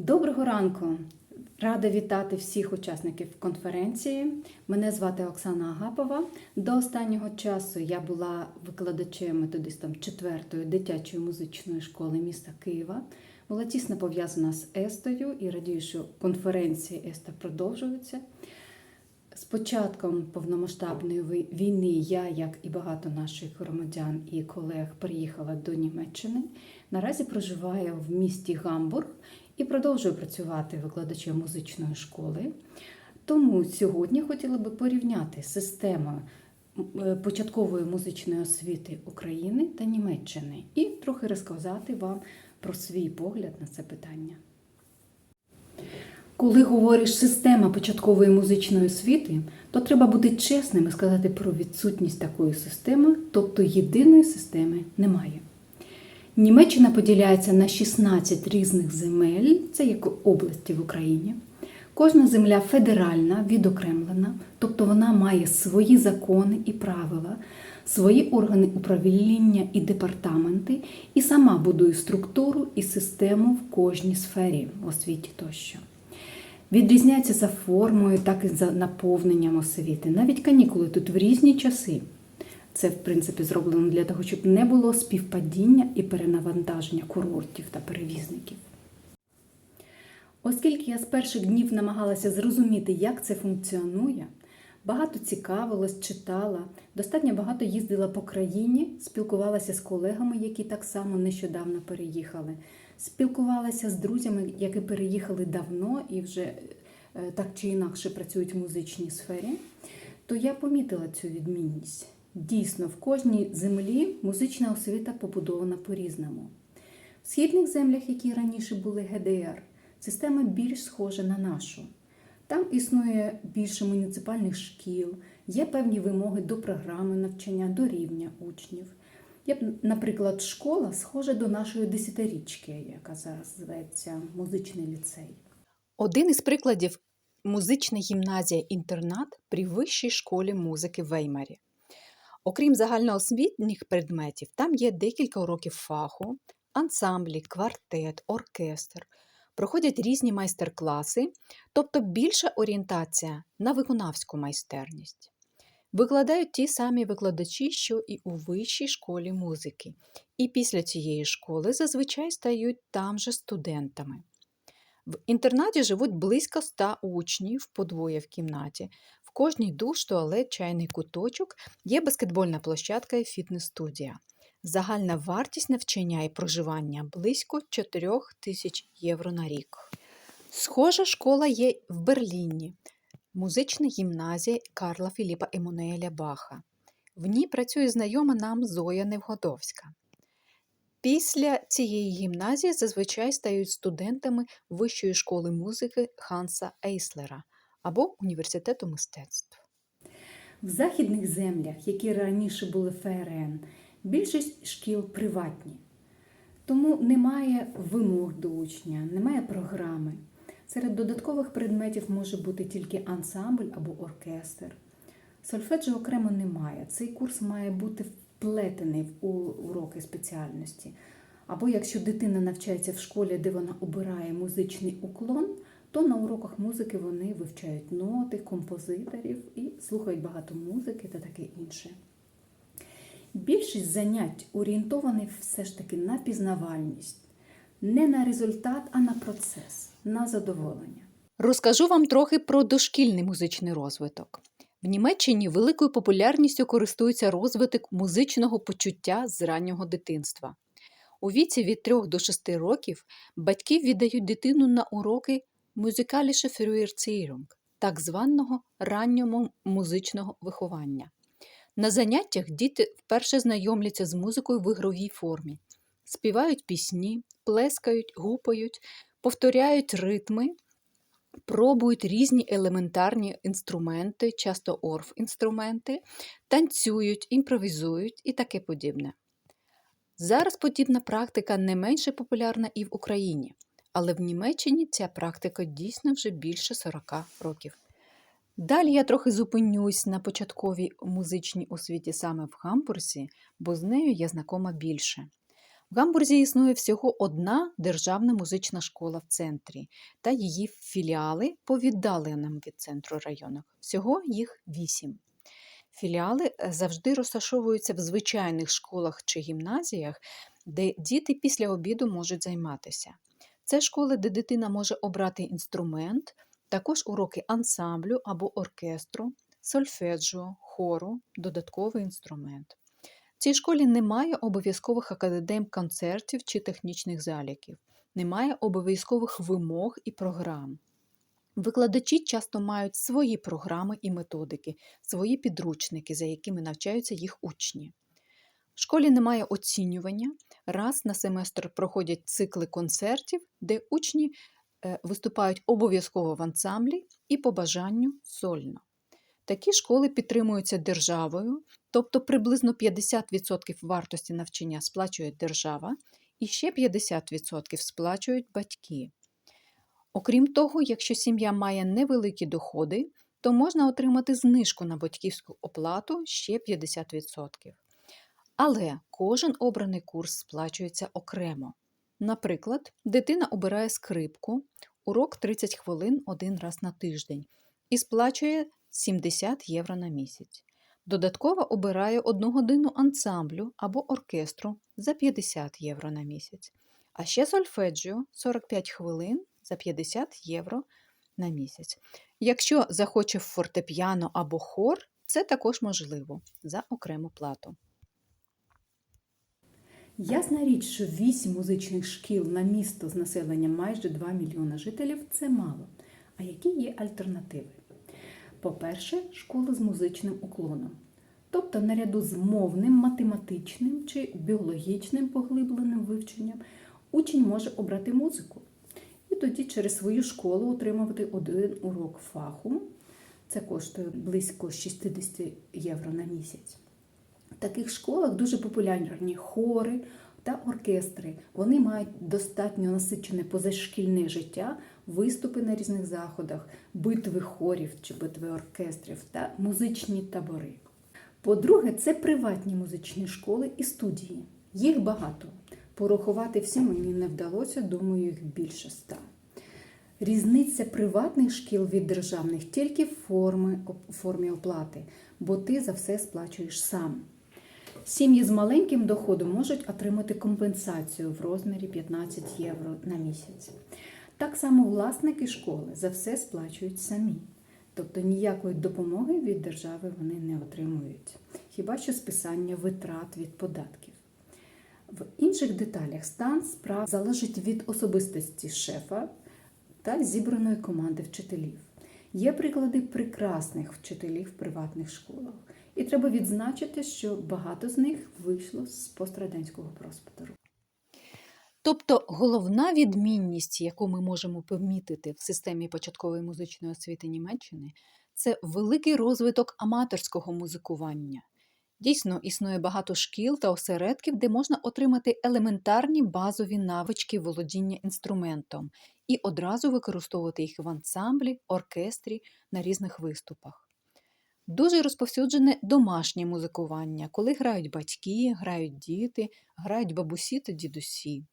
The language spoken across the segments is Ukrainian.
Доброго ранку! Рада вітати всіх учасників конференції. Мене звати Оксана Агапова. До останнього часу я була викладачем-методистом 4-ї дитячої музичної школи міста Києва. Була тісно пов'язана з Естою і радію, що конференції Еста продовжуються. З початком повномасштабної війни я, як і багато наших громадян і колег, приїхала до Німеччини. Наразі проживаю в місті Гамбург і продовжую працювати викладачем музичної школи. Тому сьогодні хотіла би порівняти систему е, початкової музичної освіти України та Німеччини і трохи розказати вам про свій погляд на це питання. Коли говориш система початкової музичної освіти, то треба бути чесним і сказати про відсутність такої системи, тобто єдиної системи немає. Німеччина поділяється на 16 різних земель, це як області в Україні. Кожна земля федеральна, відокремлена, тобто вона має свої закони і правила, свої органи управління і департаменти, і сама будує структуру і систему в кожній сфері освіті тощо. Відрізняється за формою, так і за наповненням освіти. Навіть канікули тут в різні часи. Це, в принципі, зроблено для того, щоб не було співпадіння і перенавантаження курортів та перевізників. Оскільки я з перших днів намагалася зрозуміти, як це функціонує, багато цікавилась, читала, достатньо багато їздила по країні, спілкувалася з колегами, які так само нещодавно переїхали, спілкувалася з друзями, які переїхали давно і вже е, так чи інакше працюють в музичній сфері, то я помітила цю відмінність. Дійсно, в кожній землі музична освіта побудована по-різному. В східних землях, які раніше були ГДР, система більш схожа на нашу. Там існує більше муніципальних шкіл, є певні вимоги до програми навчання, до рівня учнів. Є, наприклад, школа схожа до нашої десятирічки, яка зараз зветься музичний ліцей. Один із прикладів музична гімназія-інтернат при Вищій школі музики в Веймарі. Окрім загальноосвітніх предметів, там є декілька уроків фаху, ансамблі, квартет, оркестр. Проходять різні майстер-класи, тобто більша орієнтація на виконавську майстерність. Викладають ті самі викладачі, що і у вищій школі музики, і після цієї школи зазвичай стають там же студентами. В інтернаті живуть близько 100 учнів по двоє в кімнаті. Кожній душ, туалет, чайний куточок є баскетбольна площадка і фітнес-студія. Загальна вартість навчання і проживання близько 4 тисяч євро на рік. Схожа школа є в Берліні, музична гімназія Карла Філіпа Еммануеля Баха. В ній працює знайома нам Зоя Невгодовська. Після цієї гімназії зазвичай стають студентами Вищої школи музики Ханса Ейслера або університету мистецтв. В західних землях, які раніше були ФРН, більшість шкіл приватні. Тому немає вимог до учня, немає програми. Серед додаткових предметів може бути тільки ансамбль або оркестр. Сольфеджіо окремо немає. Цей курс має бути вплетений в уроки спеціальності. Або якщо дитина навчається в школі, де вона обирає музичний уклон, то на уроках музики вони вивчають ноти, композиторів і слухають багато музики та таке інше. Більшість занять орієнтовані все ж таки на пізнавальність, не на результат, а на процес, на задоволення. Розкажу вам трохи про дошкільний музичний розвиток. В Німеччині великою популярністю користується розвиток музичного почуття з раннього дитинства. У віці від 3 до 6 років батьки віддають дитину на уроки музикаліше Früherziehung, так званого раннього музичного виховання. На заняттях діти вперше знайомляться з музикою в ігровій формі, співають пісні, плескають, гупають, повторяють ритми, пробують різні елементарні інструменти, часто орф-інструменти, танцюють, імпровізують і таке подібне. Зараз подібна практика не менше популярна і в Україні, але в Німеччині ця практика дійсно вже більше 40 років. Далі я трохи зупинюсь на початковій музичній освіті саме в Гамбурзі, бо з нею я знакома більше. В Гамбурзі існує всього одна державна музична школа в центрі та її філіали по віддаленим від центру районах. Всього їх вісім. Філіали е, завжди розташовуються в звичайних школах чи гімназіях, де діти після обіду можуть займатися. Це школи, де дитина може обрати інструмент, також уроки ансамблю або оркестру, сольфеджіо, хору, додатковий інструмент. В цій школі немає обов'язкових академ концертів чи технічних заліків, немає обов'язкових вимог і програм. Викладачі часто мають свої програми і методики, свої підручники, за якими навчаються їх учні. В школі немає оцінювання. Раз на семестр проходять цикли концертів, де учні е, виступають обов'язково в ансамблі і по бажанню сольно. Такі школи підтримуються державою, тобто приблизно 50% вартості навчання сплачує держава і ще 50% сплачують батьки. Окрім того, якщо сім'я має невеликі доходи, то можна отримати знижку на батьківську оплату ще 50%. Але кожен обраний курс сплачується окремо. Наприклад, дитина обирає скрипку, урок 30 хвилин один раз на тиждень і сплачує 70 євро на місяць. Додатково обирає одну годину ансамблю або оркестру за 50 євро на місяць. А ще сольфеджіо 45 хвилин за 50 євро на місяць. Якщо захоче фортепіано або хор, це також можливо за окрему плату. Ясна річ, що 8 музичних шкіл на місто з населенням майже 2 мільйона жителів це мало. А які є альтернативи? По-перше, школи з музичним уклоном. Тобто, наряду з мовним, математичним чи біологічним поглибленим вивченням, учень може обрати музику і тоді через свою школу отримувати один урок фаху. Це коштує близько 60 євро на місяць. В таких школах дуже популярні хори та оркестри. Вони мають достатньо насичене позашкільне життя, виступи на різних заходах, битви хорів чи битви оркестрів та музичні табори. По-друге, це приватні музичні школи і студії. Їх багато. Порахувати всі мені не вдалося, думаю, їх більше ста. Різниця приватних шкіл від державних тільки в формі, оплати, бо ти за все сплачуєш сам. Сім'ї з маленьким доходом можуть отримати компенсацію в розмірі 15 євро на місяць. Так само власники школи за все сплачують самі. Тобто ніякої допомоги від держави вони не отримують, хіба що списання витрат від податків. В інших деталях стан справ залежить від особистості шефа та зібраної команди вчителів. Є приклади прекрасних вчителів в приватних школах. І треба відзначити, що багато з них вийшло з пострадянського простору. Тобто головна відмінність, яку ми можемо помітити в системі початкової музичної освіти Німеччини, це великий розвиток аматорського музикування. Дійсно, існує багато шкіл та осередків, де можна отримати елементарні базові навички володіння інструментом і одразу використовувати їх в ансамблі, оркестрі на різних виступах. Дуже розповсюджене домашнє музикування, коли грають батьки, грають діти, грають бабусі та дідусі.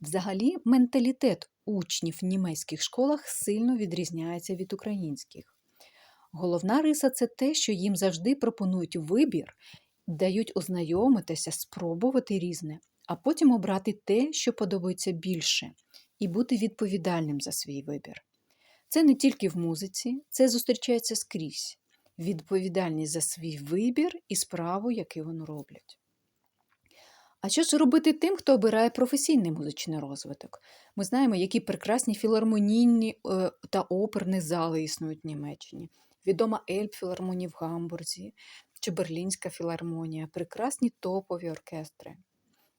Взагалі, менталітет учнів в німецьких школах сильно відрізняється від українських. Головна риса це те, що їм завжди пропонують вибір, дають ознайомитися, спробувати різне, а потім обрати те, що подобається більше, і бути відповідальним за свій вибір. Це не тільки в музиці, це зустрічається скрізь. Відповідальність за свій вибір і справу, яку вони роблять. А що ж робити тим, хто обирає професійний музичний розвиток? Ми знаємо, які прекрасні філармонійні е, та оперні зали існують в Німеччині. Відома Ельбфілармонія в Гамбурзі чи Берлінська філармонія, прекрасні топові оркестри.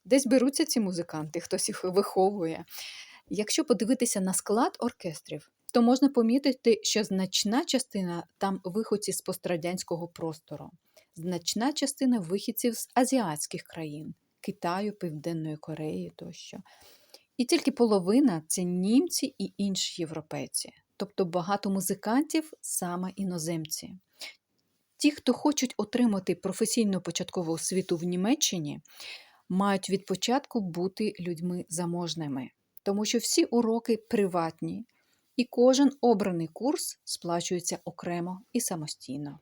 Десь беруться ці музиканти, хтось їх виховує. Якщо подивитися на склад оркестрів, то можна помітити, що значна частина там виходці з пострадянського простору, значна частина вихідців з азіатських країн. Китаю, Південної Кореї тощо. І тільки половина це німці і інші європейці, тобто багато музикантів саме іноземці. Ті, хто хочуть отримати професійну початкову освіту в Німеччині, мають від початку бути людьми заможними, тому що всі уроки приватні, і кожен обраний курс сплачується окремо і самостійно.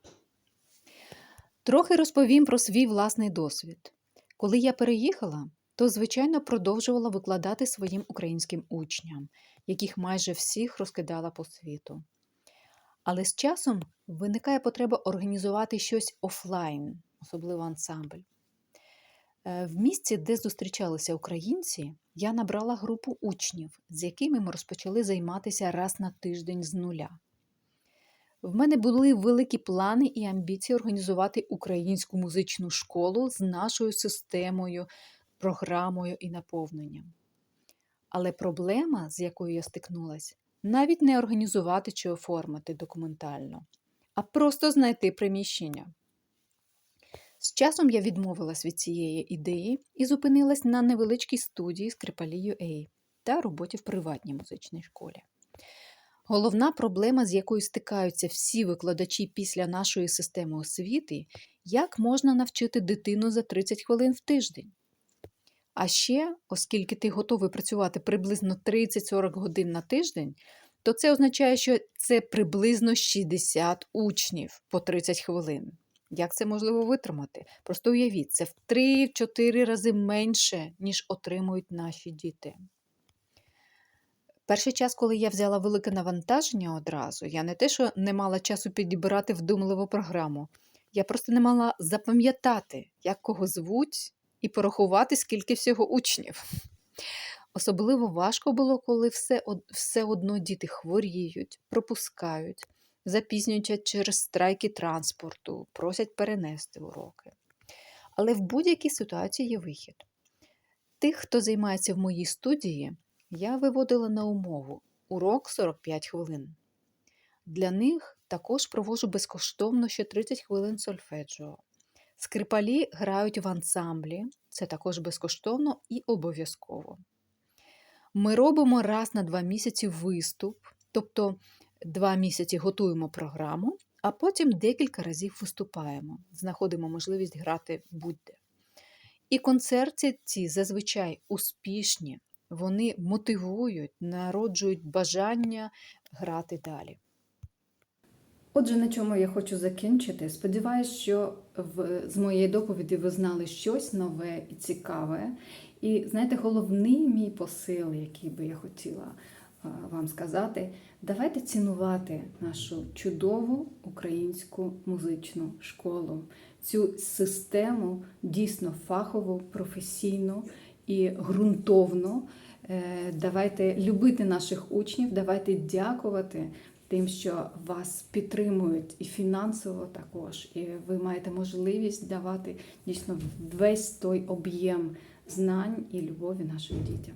Трохи розповім про свій власний досвід. Коли я переїхала, то звичайно продовжувала викладати своїм українським учням, яких майже всіх розкидала по світу. Але з часом виникає потреба організувати щось офлайн, особливо ансамбль. Е, В місці, де зустрічалися українці, я набрала групу учнів, з якими ми розпочали займатися раз на тиждень з нуля. В мене були великі плани і амбіції організувати українську музичну школу з нашою системою, програмою і наповненням. Але проблема, з якою я стикнулася, навіть не організувати чи оформити документально, а просто знайти приміщення. З часом я відмовилась від цієї ідеї і зупинилась на невеличкій студії Скрипалі UA та роботі в приватній музичній школі. Головна проблема, з якою стикаються всі викладачі після нашої системи освіти, як можна навчити дитину за 30 хвилин в тиждень. А ще, оскільки ти готовий працювати приблизно 30-40 годин на тиждень, то це означає, що це приблизно 60 учнів по 30 хвилин. Як це можливо витримати? Просто уявіть, це в 3-4 рази менше, ніж отримують наші діти. Перший час, коли я взяла велике навантаження одразу, я не те, що не мала часу підібрати вдумливу програму, я просто не мала запам'ятати, як кого звуть, і порахувати, скільки всього учнів. Особливо важко було, коли все, все одно діти хворіють, пропускають, запізнюються через страйки транспорту, просять перенести уроки. Але в будь-якій ситуації є вихід. Тих, хто займається в моїй студії, я виводила на умову урок 45 хвилин. Для них також проводжу безкоштовно ще 30 хвилин сольфеджіо. Скрипалі грають в ансамблі, це також безкоштовно і обов'язково. Ми робимо раз на два місяці виступ, тобто два місяці готуємо програму, а потім декілька разів виступаємо, знаходимо можливість грати будь-де. І концерти ці зазвичай успішні, вони мотивують, народжують бажання грати далі. Отже, на чому я хочу закінчити. Сподіваюсь, що в, з моєї доповіді ви знали щось нове і цікаве. І знаєте, головний мій посил, який би я хотіла вам сказати, давайте цінувати нашу чудову українську музичну школу, цю систему дійсно фахову, професійну і ґрунтовну. Е, Давайте любити наших учнів, давайте дякувати тим, що вас підтримують і фінансово також, і ви маєте можливість давати дійсно весь той об'єм знань і любові нашим дітям.